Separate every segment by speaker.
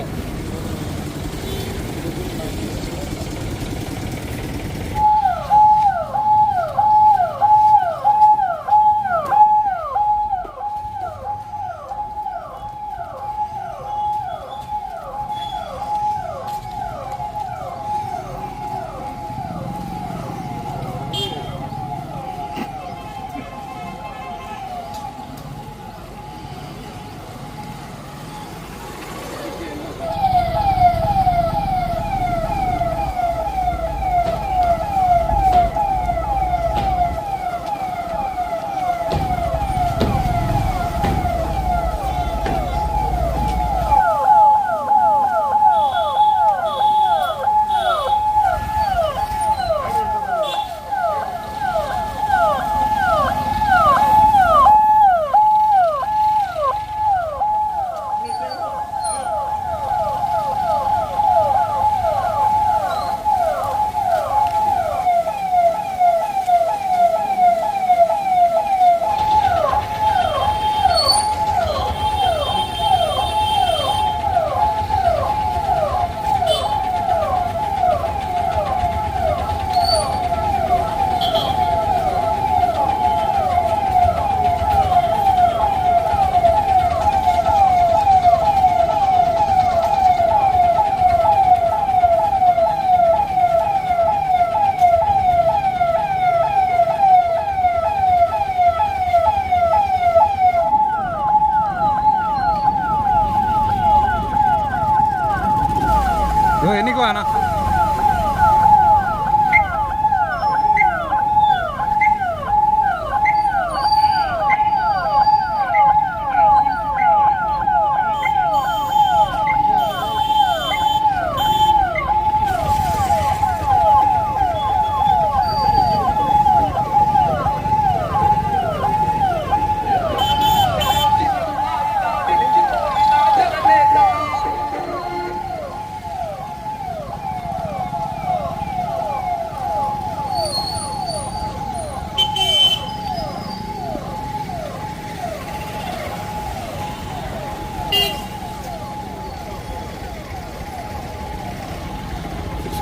Speaker 1: Yeah. वो नहीं को आना।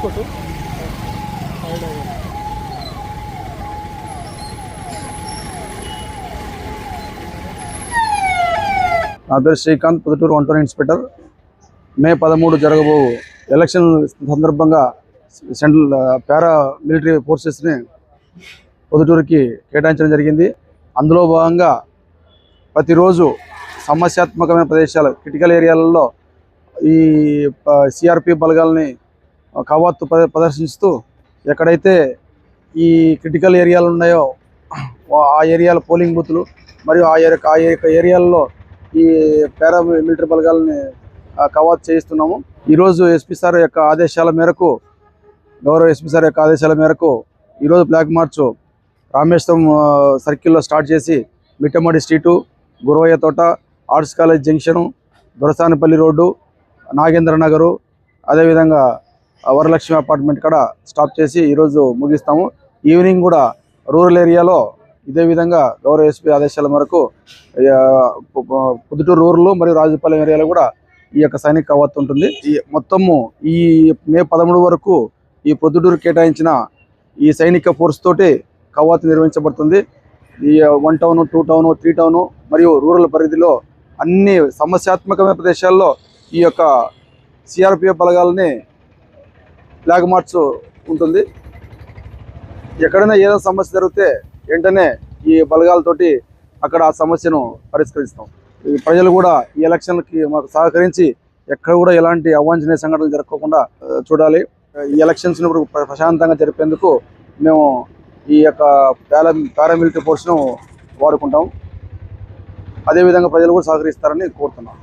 Speaker 1: కొట్టు
Speaker 2: నా పేరు Srikanth Proddatur one town inspector. May పదమూడు జరగబో ఎలక్షన్ సందర్భంగా సెంట్రల్ పారా మిలిటరీ ఫోర్సెస్ని పొద్దుటూరుకి కేటాయించడం జరిగింది. అందులో భాగంగా ప్రతిరోజు సమస్యాత్మకమైన ప్రదేశాలు క్రిటికల్ ఏరియాలలో ఈ సిఆర్పి బలగాల్ని కవాత్తు ప్రదర్శిస్తూ ఎక్కడైతే ఈ క్రిటికల్ ఏరియాలు ఉన్నాయో ఆ ఏరియాల పోలింగ్ బూత్లు మరియు ఆ ఆ యొక్క ఏరియాలలో ఈ పారా మిలిటరీ బలగాలని ఆ, చేయిస్తున్నాము. ఈరోజు ఎస్పీ సార్ యొక్క ఆదేశాల మేరకు గౌరవ ఎస్పీ సార్ యొక్క ఆదేశాల మేరకు ఈరోజు బ్లాక్ మార్చ్ రామేశ్వరం సర్కిల్లో స్టార్ట్ చేసి Mittamadi street Guravaiah Thota arts college junction Dorasanipalli road Nagendra Nagar అదేవిధంగా వరలక్ష్మి అపార్ట్మెంట్ కాడ స్టాప్ చేసి ఈరోజు ముగిస్తాము. ఈవినింగ్ కూడా రూరల్ ఏరియాలో ఇదే విధంగా గౌరవ ఎస్పీ ఆదేశాల మేరకు పొద్దుటూరు రూరల్ మరియు రాజుపాలెం ఏరియాలో కూడా ఈ యొక్క సైనిక కవాత్ ఉంటుంది. ఈ మొత్తము ఈ మే పదమూడు వరకు ఈ పొద్దుటూరు కేటాయించిన ఈ సైనిక ఫోర్స్ తోటి కవాతు నిర్వహించబడుతుంది. ఈ one town two town three town మరియు రూరల్ పరిధిలో అన్ని సమస్యాత్మకమైన ప్రదేశాల్లో ఈ యొక్క సిఆర్పిఎఫ్ బలగాలని ఫ్లాగ్ మార్చ్ ఉంటుంది. ఎక్కడైనా ఏదైనా సమస్య జరిగితే వెంటనే ఈ బలగాలతోటి అక్కడ ఆ సమస్యను పరిష్కరిస్తాం. ఈ ప్రజలు కూడా ఈ ఎలక్షన్లకి మాకు సహకరించి ఎక్కడ కూడా ఎలాంటి అవాంఛనీయ సంఘటనలు జరగకుండా చూడాలి. ఈ ఎలక్షన్స్ ఇప్పుడు ప్ర- ప్రశాంతంగా జరిపేందుకు మేము ఈ యొక్క పారా పారామిలిటరీ ఫోర్స్ను వాడుకుంటాం. అదేవిధంగా ప్రజలు కూడా సహకరిస్తారని కోరుతున్నాం.